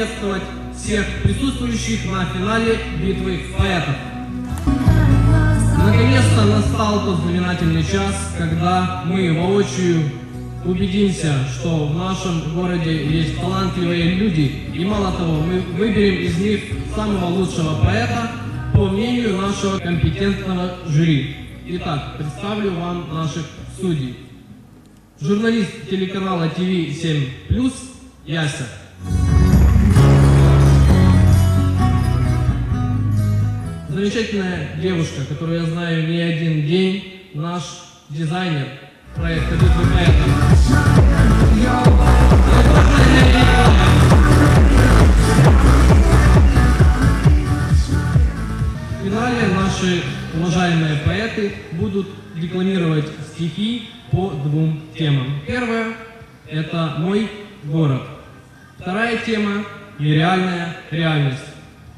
Добрый день, я рад приветствовать всех присутствующих на финале битвы поэтов. Наконец-то настал тот знаменательный час, когда мы воочию убедимся, что в нашем городе есть талантливые люди, и мало того, мы выберем из них самого лучшего поэта по мнению нашего компетентного жюри. Итак, представлю вам наших судей. Журналист телеканала ТВ-7+, Яся. Замечательная девушка, которую я знаю не один день, наш дизайнер проекта. В финале наши уважаемые поэты будут декламировать стихи по двум темам. Первая – это «Мой город». Вторая тема – «Нереальная реальность».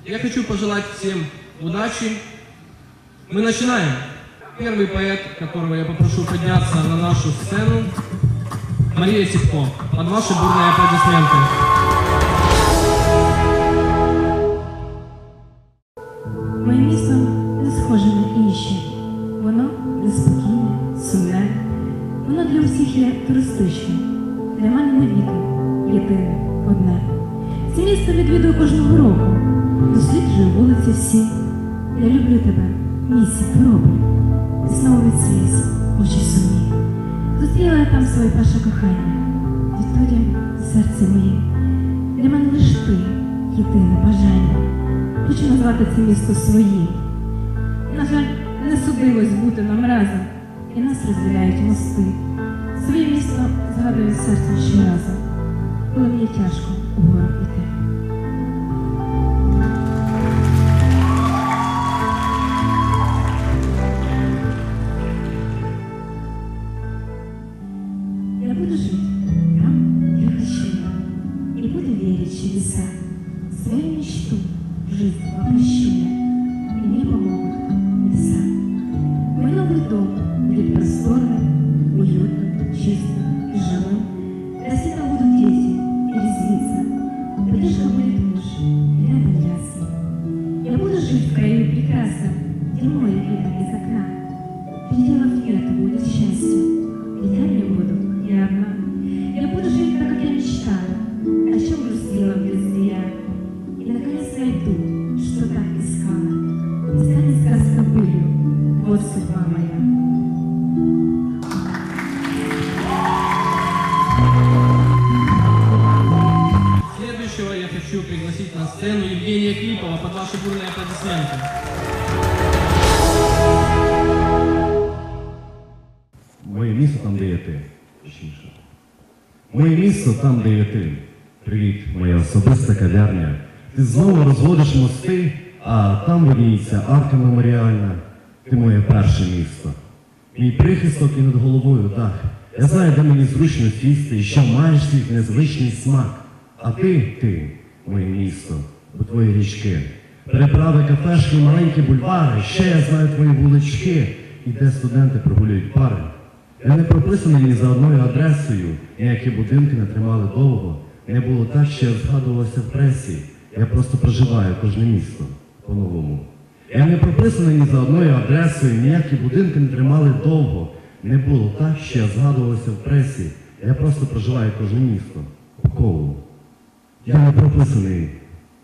Я хочу пожелать всем удачи. Мы начинаем. Первый поэт, которого я попрошу подняться на нашу сцену, Мария Сипко. Под ваши бурные аплодисменты. Моє місто не схоже на інші. Воно неспокійне, сумне. Воно для всіх є туристичним. Для мене навіки єдине, одне. Це місто відвідую кожного року. Досліджую вулиці всі. Я люблю тебе, місці пороблю. І знову від сліз, очі сумні. Зустріла я там своє перше кохання. Відтоді серце моє. Для мене лиш ти єдине бажання. Хочу назвати це місто своїм. Буду жить там, где хочу, и буду верить в чудеса. Свою мечту жизнь воплощу аплодисменты. Моє місто там, де є ти. Моє місто там, де є ти. Привіт, моя особиста кав'ярня. Ти знову розводиш мости, а там видніється арка меморіальна. Ти моє перше місто. Мій прихисток і над головою дах. Я знаю, де мені зручно сісти, і що маєш свій незвичний смак. А ти, ти, моє місто, бо твої річки. Переправи, кафешки, маленькі бульвари, ще я знаю твої вулички, і де студенти прогулюють пари. Я не прописаний ні за одною адресою, ніякі будинки не тримали довго. Не було так, що я згадувався в пресі. Я просто проживаю кожне місто по-новому. Я не прописаний ні за одною адресою, ніякі будинки не тримали довго. Не було так, що я згадувався в пресі. Я просто проживаю кожне місто по колу. Я не прописаний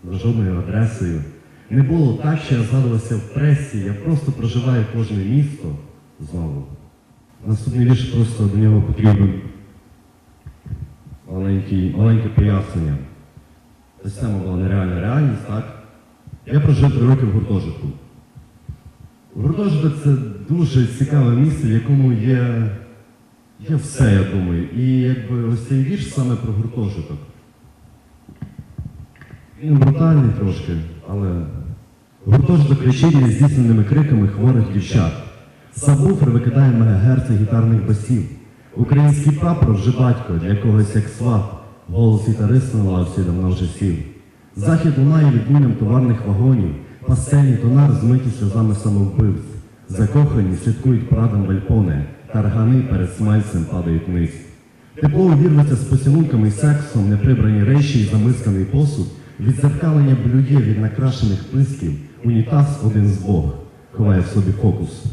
за жодною адресою. Не було так, що я згадувався в пресі. Я просто проживаю кожне місто знову. Наступний вірш просто до нього потрібен маленьке пояснення. Ця тема була нереальна реальність, так? Я прожив три роки в гуртожитку. Гуртожиток це дуже цікаве місце, в якому є, є все, я думаю. І якби ось цей вірш саме про гуртожиток. Він брутальний трошки, але гуртожиток кричить нездійсненими криками хворих дівчат. Сабвуфер викидає мегагерци гітарних басів. Український прапор вже батько для когось як сват. Голос гітариста на лавці давно вже сів. Захід лунає відмінням товарних вагонів, пастельні тонар змиті сльозами самовбивць. Закохані слідкують прадом вальпони, таргани перед смальцем падають вниз. Тепло увірветься з поцілунками і сексом, неприбрані речі і замисканий посуд, відзеркалення блює від накрашених плисків, унітаз один з двох, ховає в собі фокус.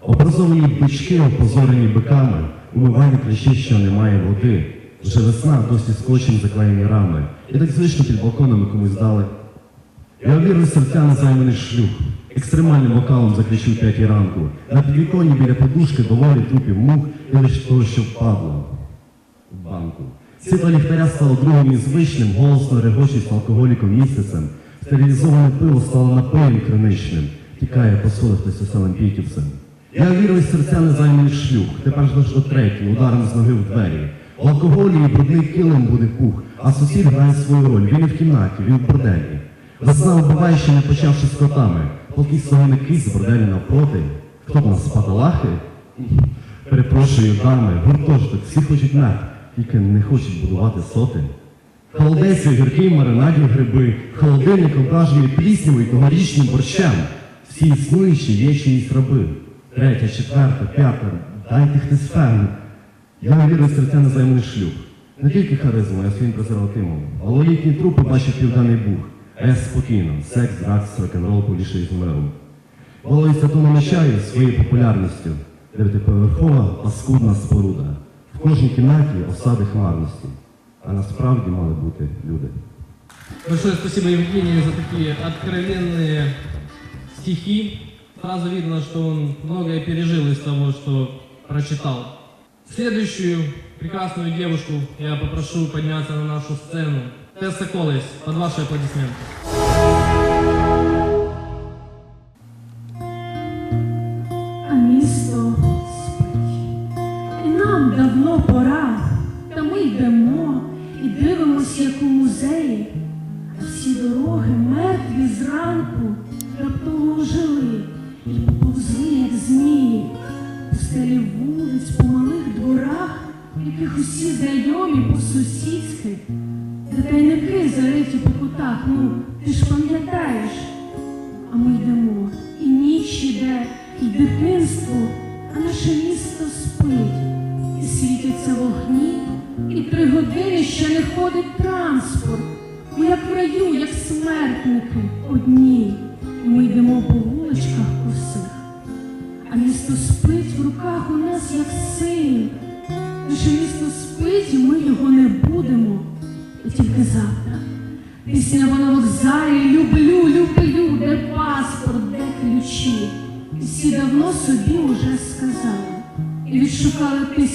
Образовані бички, опозорені биками, умивальні кліщі, що немає води. Вже весна досі скотчем заклеєні рами. І так звично під балконами комусь дали. Я вірю серця на займаний шлюб. Екстремальним вокалом закричу в п'ятій ранку. На підвіконні біля подушки доволі трупів мух і лише того, що впадло в банку. Світло ліхтаря стало другим і звичним, голосно регочить алкоголіком місяцем. Стерилізоване пиво стало напоєм криничним. Тікає по сходах хтось пітівцем. Я вірю із серця незайманий шлюх. Тепер ж лиш до третій, ударом з ноги в двері. В алкоголі і брудний килим буде пух, а сусід грає свою роль. Він і в кімнаті, він в борделі. Весна вбиває, ще не почавши з котами. Поки солоний кись з борделі навпроти. Хто в нас паталахи? Перепрошую, дами, гуртожиток, всі хочуть мед, тільки не хочуть будувати сотень. Холодець гіркий маринаді гриби, холодильник ображений пліснявою і тогорічним борщем. Всі існуючі є чиїсь раби. Третя, четверта, п'ята, дайте хтось фен. Я вірю в серця незайманий шлюб. Не тільки харизмою, а своїм презервативом. Малолітні трупи бачив південний бух. Я спокійно, секс, дракс, рок-н-рол поліший з миром. Волоїться то намічаю своєю популярністю. Дев'ятиповерхова паскудна споруда. В кожній кімнаті осади хмарності. А насправді мали бути люди. Большое спасибо Евгению за такие откровенные стихи. Сразу видно, что он многое пережил из того, что прочитал. Следующую прекрасную девушку я попрошу подняться на нашу сцену. Тесса Колес, под ваши аплодисменты. Смертники одні, і ми йдемо по вуличках косих. А місто спить в руках у нас, як син. Наше місто спить, і ми його не будемо. І тільки завтра. Пісня на вокзалі люблю, люблю, де паспорт, де ключі. Всі давно собі уже сказали і відшукали тисячі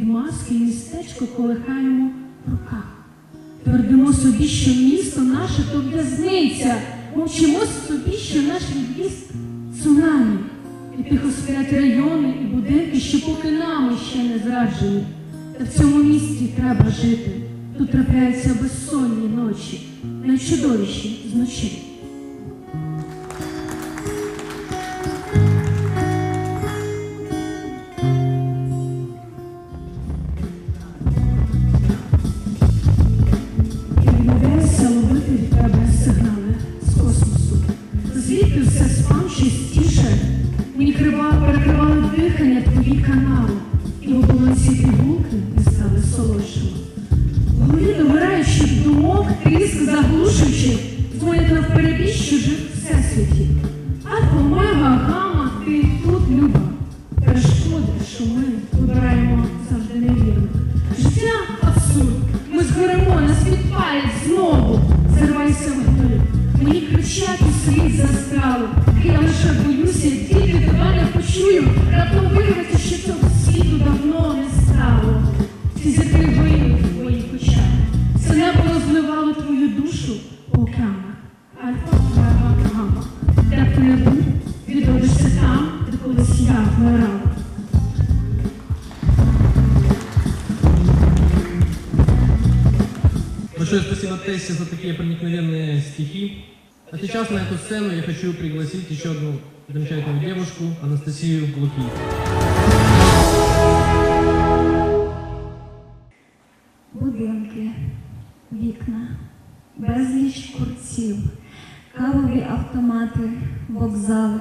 від маски містечко колихаємо в руках. Твердимо собі, що місто наше то в'язниця, мовчимо собі, що наш від'їзд цунамі. І тихо сплять райони і будинки, що поки нами ще не зраджені. Та в цьому місті треба жити. Тут трапляються безсонні ночі, найчудовіші з ночей. Будинки, вікна, безліч курців, кавові автомати, вокзали,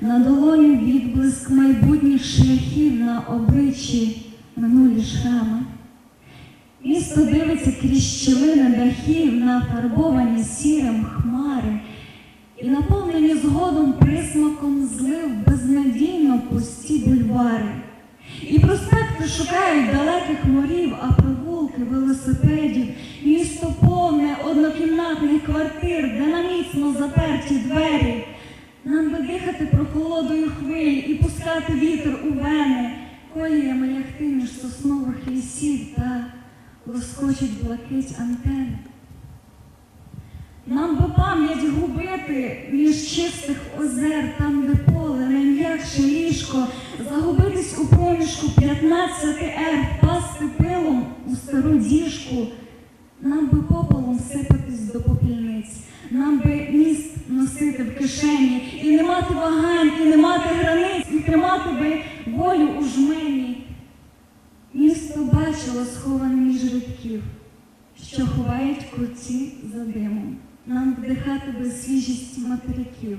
на долоні відблиск майбутніх шляхів на обличчі минулі шрами. Місто дивиться крізь щілини дахів на фарбовані сірим хмари і наповнені згодом присмаком злив безнадійно пусті бульвари. І проспекти шукають далеких морів, а провулки велосипедів, місто повне однокімнатних квартир, де на міцно заперті двері. Нам би дихати прохолодою хвиль і пускати вітер у вени, коліями ягти між соснових лісів та лоскочить блакить антен. Нам би пам'ять губити між чистих озер, там, де поле, найм'якше ліжко, загубитись 15 ер, впасти пилом у стару діжку. Нам би попелом сипатись до попільниць, нам би міст носити в кишені, і не мати вагань, і не мати границь, і тримати би волю у жмені. Місто бачило сховане між рядків, що ховають круці за димом. Нам вдихати би свіжість материків,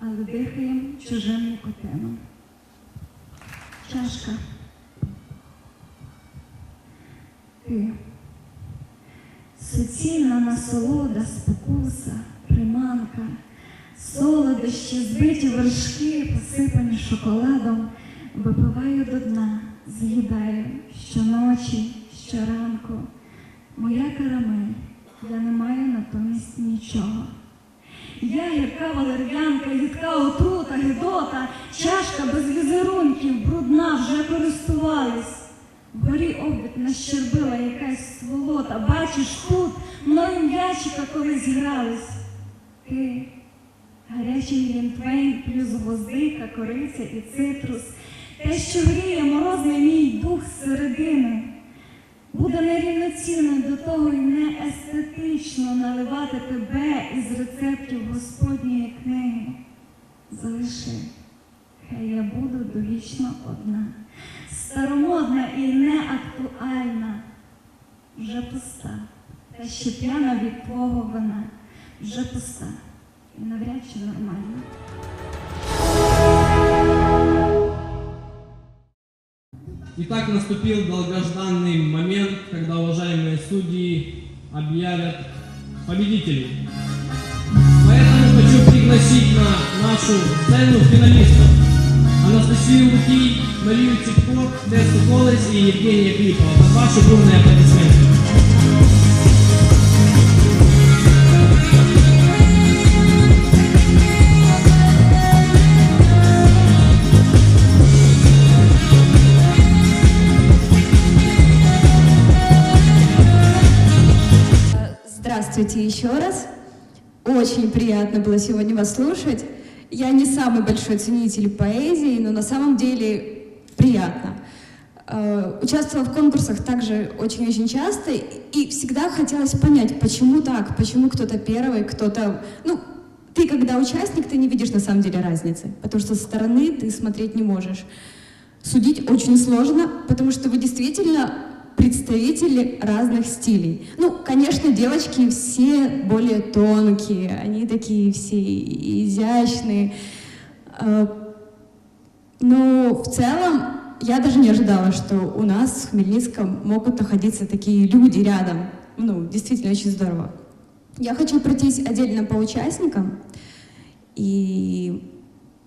але дихаємо чужим нікотином. Чашка. Ти. Суцільна насолода, спокуса, приманка, солодощі, збиті вершки, посипані шоколадом, випиваю до дна, з'їдаю щоночі, щоранку. Моя карамель, я не маю натомість нічого. Я гірка валер'янка, їдка отрута, гидота, чашка без візерунків, брудна, вже користувались. Вгорі обід нащербила якась сволота, бачиш тут, мною м'ячика колись грались. Ти, гарячий глінтвейн, плюс гвоздика, кориця і цитрус, те, що гріє морозний мій дух зсередини. Буде нерівноцінно до того й не естетично наливати тебе із рецептів Господньої книги. Залиши, хай я буду довічно одна, старомодна і неактуальна, вже пуста, та ще п'яна від твого вина, вже пуста і навряд чи нормальна. Итак, наступил долгожданный момент, когда уважаемые судьи объявят победителей. носить на нашу сцену фіналістів Анастасію Лукій, Марію Ціпко, Десу Колець і Євгенія Кліпова. На вашу бурне аплодисменти. Здравствуйте еще раз. Очень приятно было сегодня вас слушать. Я не самый большой ценитель поэзии, но на самом деле приятно. Э, Участвовала в конкурсах также очень-очень часто, и всегда хотелось понять, почему так, почему кто-то первый, кто-то... Ну, ты, когда участник, ты не видишь на самом деле разницы, потому что со стороны ты смотреть не можешь. Судить очень сложно, потому что вы действительно представители разных стилей. Ну, конечно, девочки все более тонкие, они такие все изящные. Э, Но в целом я даже не ожидала, что у нас в Хмельницком могут находиться такие люди рядом. Ну, действительно очень здорово. Я хочу пройтись отдельно по участникам. И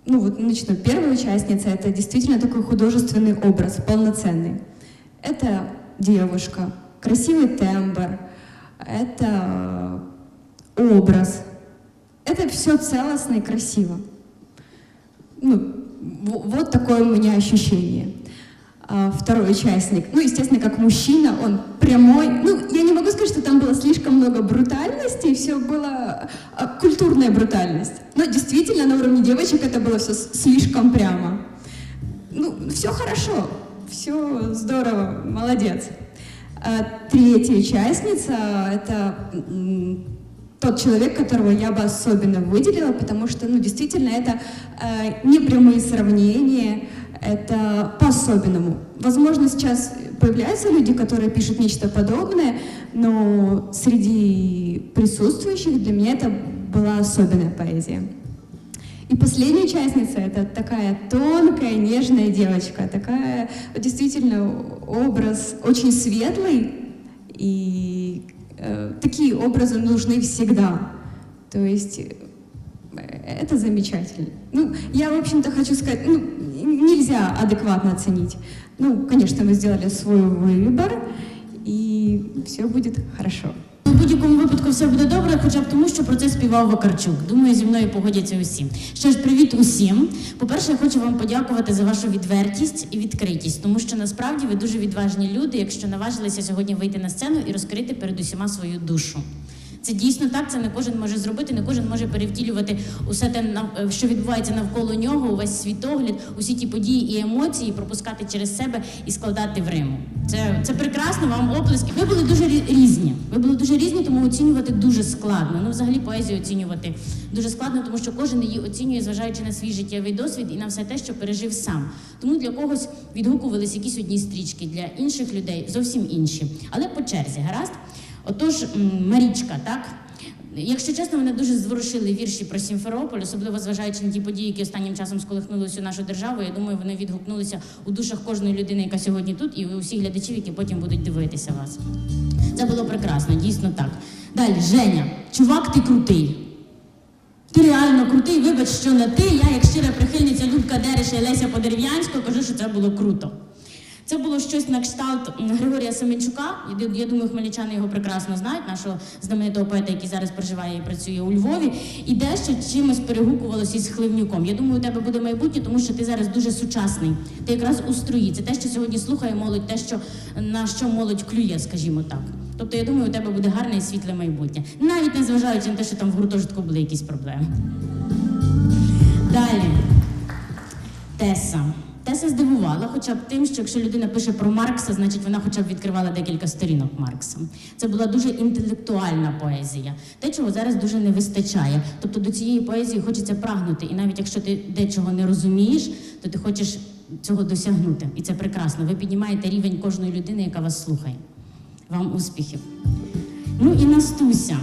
ну вот начну. Первая участница это действительно такой художественный образ, полноценный. Это девушка, красивый тембр, это образ. Это все целостно и красиво. Ну, вот такое у меня ощущение. А, Второй участник, ну, естественно, как мужчина, он прямой. Ну, я не могу сказать, что там было слишком много брутальности, все было а, культурная брутальность. Но действительно, на уровне девочек это было все слишком прямо. Ну, все хорошо, все здорово, молодец. А третья участница — это м, тот человек, которого я бы особенно выделила, потому что, ну, действительно, это э, непрямые сравнения, это по-особенному. Возможно, сейчас появляются люди, которые пишут нечто подобное, но среди присутствующих для меня это была особенная поэзия. И последняя участница это такая тонкая, нежная девочка, такая действительно образ очень светлый, и э, такие образы нужны всегда. То есть э, это замечательно. Ну, я, в общем-то, хочу сказать, ну, нельзя адекватно оценить. Ну, конечно, вы сделали свой выбор, и все будет хорошо. Будь-якому випадку все буде добре, хоча б тому, що про це співав Вакарчук. Думаю, зі мною погодяться усі. Що ж, привіт усім. По-перше, я хочу вам подякувати за вашу відвертість і відкритість, тому що насправді ви дуже відважні люди, якщо наважилися сьогодні вийти на сцену і розкрити перед усіма свою душу. Це дійсно так, це не кожен може зробити, не кожен може перевтілювати усе те, нав- що відбувається навколо нього, увесь світогляд, усі ті події і емоції пропускати через себе і складати в Риму. Це, це прекрасно, вам оплески. Ви були дуже різні. Ви були дуже різні, тому оцінювати дуже складно. Ну, взагалі, поезію оцінювати дуже складно, тому що кожен її оцінює, зважаючи на свій життєвий досвід і на все те, що пережив сам. Тому для когось відгукувались якісь одні стрічки, для інших людей зовсім інші. Але по черзі, гаразд? Отож, Марічка, так? Якщо чесно, мене дуже зворушили вірші про Сімферополь, особливо зважаючи на ті події, які останнім часом сколихнули всю нашу державу. Я думаю, вони відгукнулися у душах кожної людини, яка сьогодні тут, і у всіх глядачів, які потім будуть дивитися вас. Це було прекрасно, дійсно так. Далі, Женя, чувак, ти крутий. Ти реально крутий, вибач, що не ти. Я, як щира прихильниця Любка Дереша і Леся Подерев'янського, кажу, що це було круто. Це було щось на кшталт Григорія Семенчука. Я, думаю, хмельничани його прекрасно знають, нашого знаменитого поета, який зараз проживає і працює у Львові. І дещо чимось перегукувалося із Хливнюком. Я думаю, у тебе буде майбутнє, тому що ти зараз дуже сучасний. Ти якраз у строї. Це те, що сьогодні слухає молодь, те, що на що молодь клює, скажімо так. Тобто, я думаю, у тебе буде гарне і світле майбутнє. Навіть не зважаючи на те, що там в гуртожитку були якісь проблеми. Далі. Теса. Теса здивувала хоча б тим, що якщо людина пише про Маркса, значить вона хоча б відкривала декілька сторінок Маркса. Це була дуже інтелектуальна поезія, те, чого зараз дуже не вистачає. Тобто до цієї поезії хочеться прагнути, і навіть якщо ти дечого не розумієш, то ти хочеш цього досягнути. І це прекрасно. Ви піднімаєте рівень кожної людини, яка вас слухає. Вам успіхів! Ну і Настуся.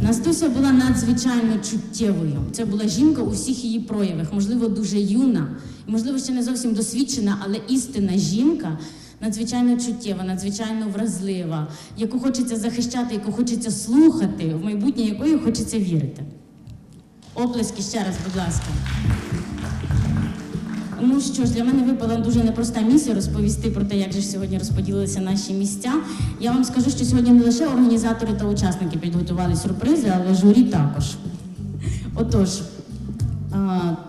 Настуся була надзвичайно чуттєвою. Це була жінка у всіх її проявах, можливо, дуже юна, можливо, ще не зовсім досвідчена, але істинна жінка. Надзвичайно чуттєва, надзвичайно вразлива, яку хочеться захищати, яку хочеться слухати, в майбутнє якої хочеться вірити. Оплески ще раз, будь ласка. Ну що ж, для мене випала дуже непроста місія розповісти про те, як же ж сьогодні розподілилися наші місця. Я вам скажу, що сьогодні не лише організатори та учасники підготували сюрпризи, але журі також. Отож,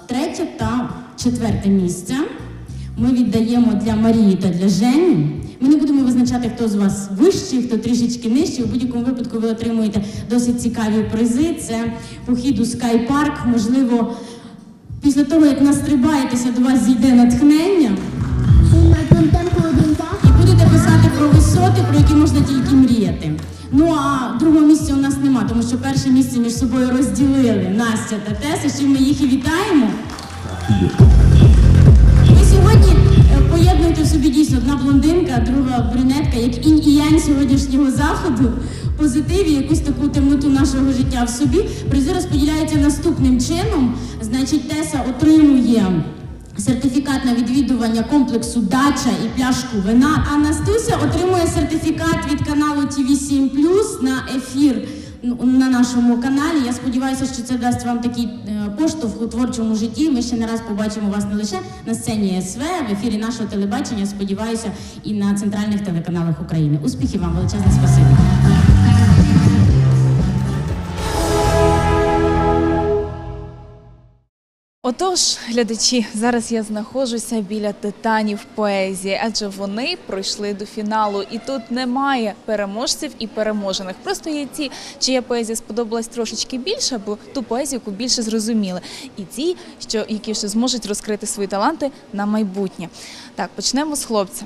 третє та четверте місце ми віддаємо для Марії та для Жені. Ми не будемо визначати, хто з вас вищий, хто трішечки нижчий. У будь-якому випадку ви отримуєте досить цікаві призи. Це похід у скайпарк, можливо. Після того, як настрибаєтеся, до вас зійде натхнення і будете писати про висоти, про які можна тільки мріяти. Ну а другого місця у нас нема, тому що перше місце між собою розділили Настя та Теса, чим ми їх і вітаємо. Ви сьогодні е, поєднуєте в собі дійсно одна блондинка, друга брюнетка, як інь і янь сьогоднішнього заходу, позитиві, якусь таку темноту нашого життя в собі. Призи розподіляються наступним чином. Значить, Теса отримує. Сертифікат на відвідування комплексу Дача і пляшку вина. А Настуся отримує сертифікат від каналу tv 7 на ефір ну, на нашому каналі. Я сподіваюся, що це дасть вам такий е, поштовх у творчому житті. Ми ще не раз побачимо вас не лише на сцені СВ, в ефірі нашого телебачення. Сподіваюся, і на центральних телеканалах України. Успіхів вам, величезне спасибі. Отож, глядачі, зараз я знаходжуся біля титанів поезії, адже вони пройшли до фіналу, і тут немає переможців і переможених. Просто є ті, чия поезія сподобалась трошечки більше, або ту поезію, яку більше зрозуміли, і ті, що які ще зможуть розкрити свої таланти на майбутнє. Так, почнемо з хлопця.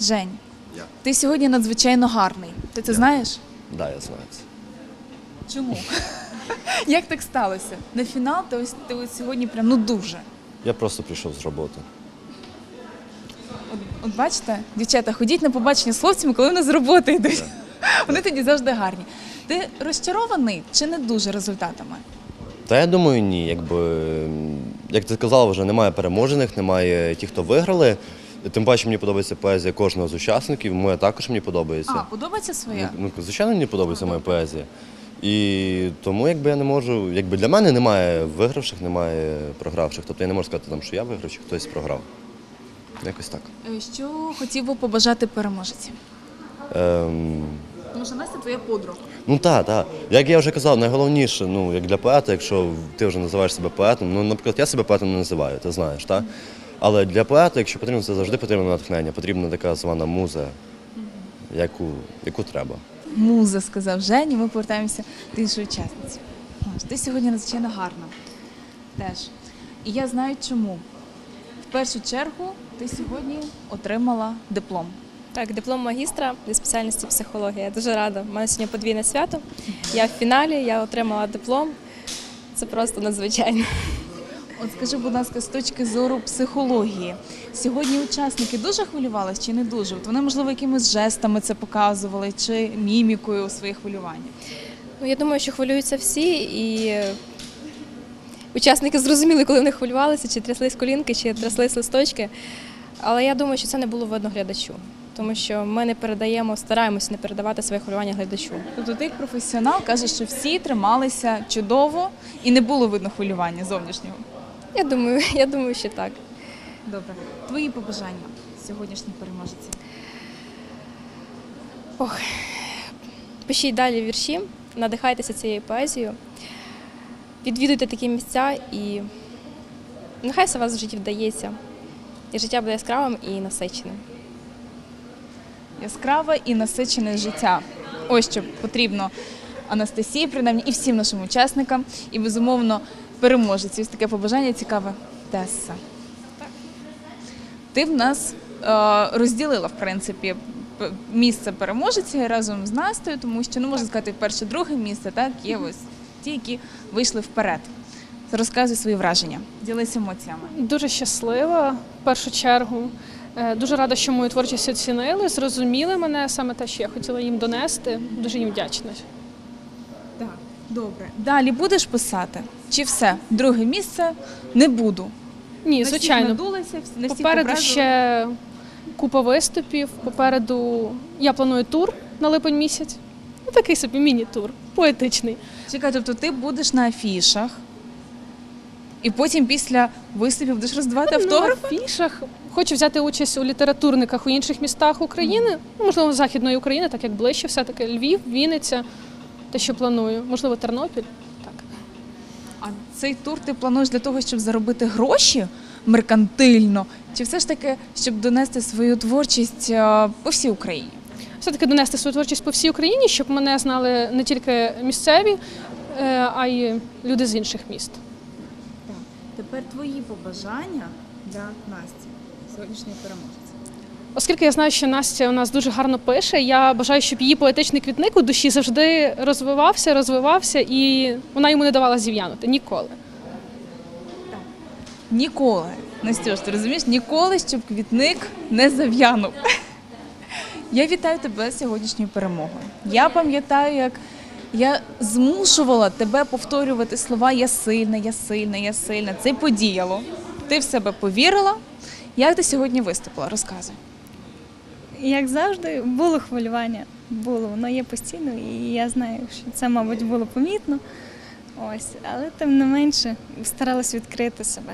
Жень, Я. Ти сьогодні надзвичайно гарний. Ти це знаєш? Да, я знаю це. Чому? Як так сталося? На фінал ти ось ти ось сьогодні прям ну дуже. Я просто прийшов з роботи. От, от бачите, дівчата, ходіть на побачення з хлопцями, коли вони з роботи йдуть. Вони тоді завжди гарні. Ти розчарований чи не дуже результатами? Та я думаю, ні. Якби, як ти сказала, вже немає переможених, немає тих, хто виграли. Тим паче мені подобається поезія кожного з учасників. Моя також мені подобається. А, подобається своя? Ну, звичайно, мені подобається моя поезія. І тому якби я не можу, якби для мене немає вигравших, немає програвших. Тобто я не можу сказати, там, що я виграв чи хтось програв. Якось так. Е, Що хотів би побажати переможеці? Ем, що Настя твоя подруга. Ну так, так. Як я вже казав, найголовніше, ну як для поета, якщо ти вже називаєш себе поетом, ну, наприклад, я себе поетом не називаю, ти знаєш, так? Але для поета, якщо потрібно, це завжди потрібно натхнення, потрібна така звана муза, яку, яку треба. Муза, сказав Жені, ми повертаємося до іншої учасниці. Ти сьогодні надзвичайно гарна. Теж. І я знаю чому. В першу чергу ти сьогодні отримала диплом. Так, диплом магістра зі спеціальності психологія. Я дуже рада. У мене сьогодні подвійне свято. Я в фіналі, я отримала диплом. Це просто надзвичайно. От скажи, будь ласка, з точки зору психології, сьогодні учасники дуже хвилювалися чи не дуже? От вони, можливо, якимись жестами це показували чи мімікою своє хвилювання. Ну, я думаю, що хвилюються всі, і учасники зрозуміли, коли вони хвилювалися, чи тряслись колінки, чи тряслись листочки. Але я думаю, що це не було видно глядачу, тому що ми не передаємо, стараємося не передавати своє хвилювання глядачу. Тобто ти як професіонал кажеш, що всі трималися чудово і не було видно хвилювання зовнішнього. Я думаю, я думаю, що так. Добре. Твої побажання сьогоднішній переможеці. Ох, пишіть далі вірші, надихайтеся цією поезією, відвідуйте такі місця і нехай все у вас в житті вдається. І життя буде яскравим і насиченим. Яскраве і насичене життя. Ось що потрібно Анастасії, принаймні, і всім нашим учасникам, і безумовно переможеці. Ось таке побажання цікаве. Теса. Ти в нас е, розділила, в принципі, місце переможеці разом з Настею, тому що, ну, можна сказати, перше, друге місце, так, є ось ті, які вийшли вперед. Розказуй свої враження, ділися емоціями. Дуже щаслива в першу чергу. Е, Дуже рада, що мою творчість оцінили, зрозуміли мене саме те, що я хотіла їм донести. Дуже їм вдячна. Так, добре. Далі будеш писати? Чи все? Друге місце не буду. Ні, звичайно. надулася, всі- на Попереду ще купа виступів. Попереду я планую тур на липень місяць. Ну, такий собі міні-тур, поетичний. Чекай, тобто ти будеш на афішах, і потім після виступів будеш роздавати автограф? На афішах. Хочу взяти участь у літературниках у інших містах України, ну, можливо, Західної України, так як ближче, все-таки Львів, Вінниця, те, що планую, можливо, Тернопіль. Так. А цей тур ти плануєш для того, щоб заробити гроші меркантильно, чи все ж таки, щоб донести свою творчість е, по всій Україні? Все-таки донести свою творчість по всій Україні, щоб мене знали не тільки місцеві, е, а й люди з інших міст. Тепер твої побажання для Насті, сьогоднішньої переможці. Оскільки я знаю, що Настя у нас дуже гарно пише, я бажаю, щоб її поетичний квітник у душі завжди розвивався, розвивався, і вона йому не давала зів'янути ніколи. Ніколи, Настюш, ти розумієш, ніколи, щоб квітник не зав'янув. Я вітаю тебе з сьогоднішньою перемогою. Я пам'ятаю, як я змушувала тебе повторювати слова Я сильна, я сильна, я сильна. Це подіяло. Ти в себе повірила. Як ти сьогодні виступила? Розказуй. Як завжди, було хвилювання. Було, воно є постійно, і я знаю, що це, мабуть, було помітно. Ось, але тим не менше старалась відкрити себе.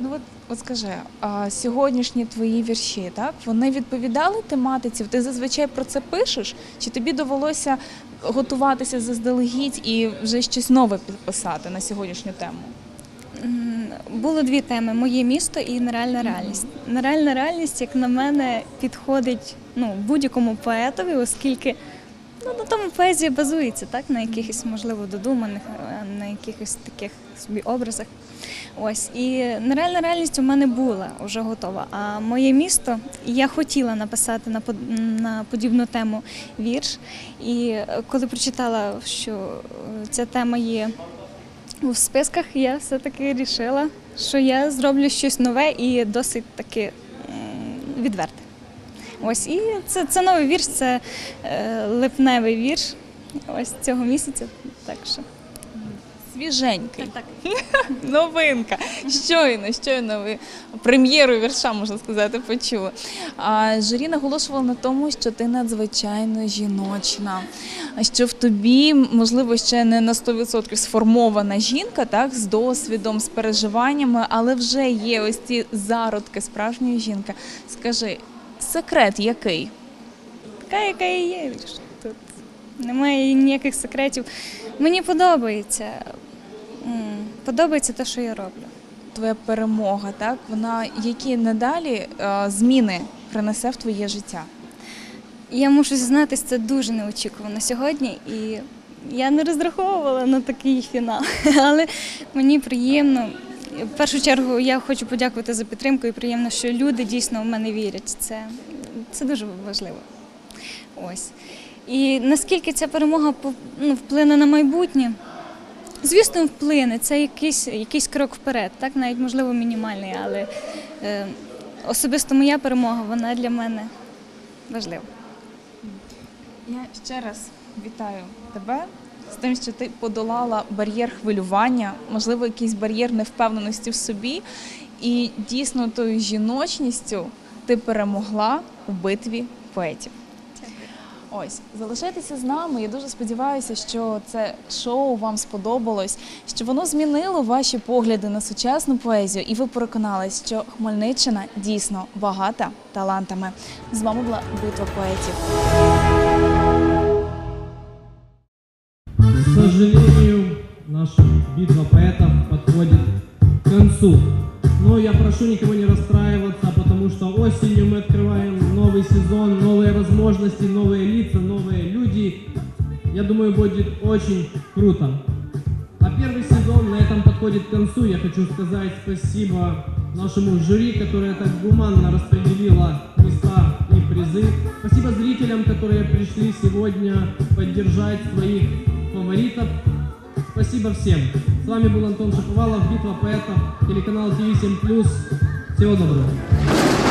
Ну от, от скажи, а сьогоднішні твої вірші, так вони відповідали тематиці? Ти зазвичай про це пишеш? Чи тобі довелося готуватися заздалегідь і вже щось нове підписати на сьогоднішню тему? Було дві теми: моє місто і нереальна реальність. Нереальна реальність, як на мене, підходить ну, будь-якому поетові, оскільки ну, на тому поезія базується, так, на якихось, можливо, додуманих е, на якихось таких собі образах. Ось і нереальна реальність у мене була вже готова. А моє місто я хотіла написати на на подібну тему вірш. І е, коли прочитала, що е, ця тема є у списках, я все-таки вирішила, що я зроблю щось нове і досить таки відверте. Ось і це, це новий вірш, це е, липневий вірш ось цього місяця. Так що Свіженький. Новинка. Щойно, щойно ви прем'єру вірша, можна сказати, почули. А журі наголошувало на тому, що ти надзвичайно жіночна, що в тобі, можливо, ще не на 100% сформована жінка, так, з досвідом, з переживаннями, але вже є ось ці зародки справжньої жінки. Скажи, секрет який? така, яка і є. Тут немає ніяких секретів. Мені подобається. Подобається те, що я роблю. Твоя перемога, так? Вона які надалі е, зміни принесе в твоє життя? Я мушу зізнатися, це дуже неочікувано сьогодні, і я не розраховувала на такий фінал. Але мені приємно. В першу чергу я хочу подякувати за підтримку і приємно, що люди дійсно в мене вірять. Це, це дуже важливо. Ось. І наскільки ця перемога ну, вплине на майбутнє? Звісно, вплине. Це якийсь, якийсь крок вперед, так навіть можливо мінімальний, але е, особисто моя перемога, вона для мене важлива. Я ще раз вітаю тебе з тим, що ти подолала бар'єр хвилювання, можливо, якийсь бар'єр невпевненості в собі, і дійсно тою жіночністю ти перемогла у битві поетів. Ось залишайтеся з нами. Я дуже сподіваюся, що це шоу вам сподобалось, що воно змінило ваші погляди на сучасну поезію, і ви переконались, що Хмельниччина дійсно багата талантами. З вами була битва поетів. К сожалению, наша битва поэтов подходит к концу. Но я прошу никого не расстраиваться, потому что осенью мы открываем новый сезон, новые возможности, новые лица, новые люди. Я думаю, будет очень круто. А первый сезон на этом подходит к концу. Я хочу сказать спасибо нашему жюри, которое так гуманно распределило места и призы. Спасибо зрителям, которые пришли сегодня поддержать своих фаворитов. Спасибо всем. С вами был Антон Шаповалов, Битва поэтов, телеканал ТВ 7+. Всего доброго.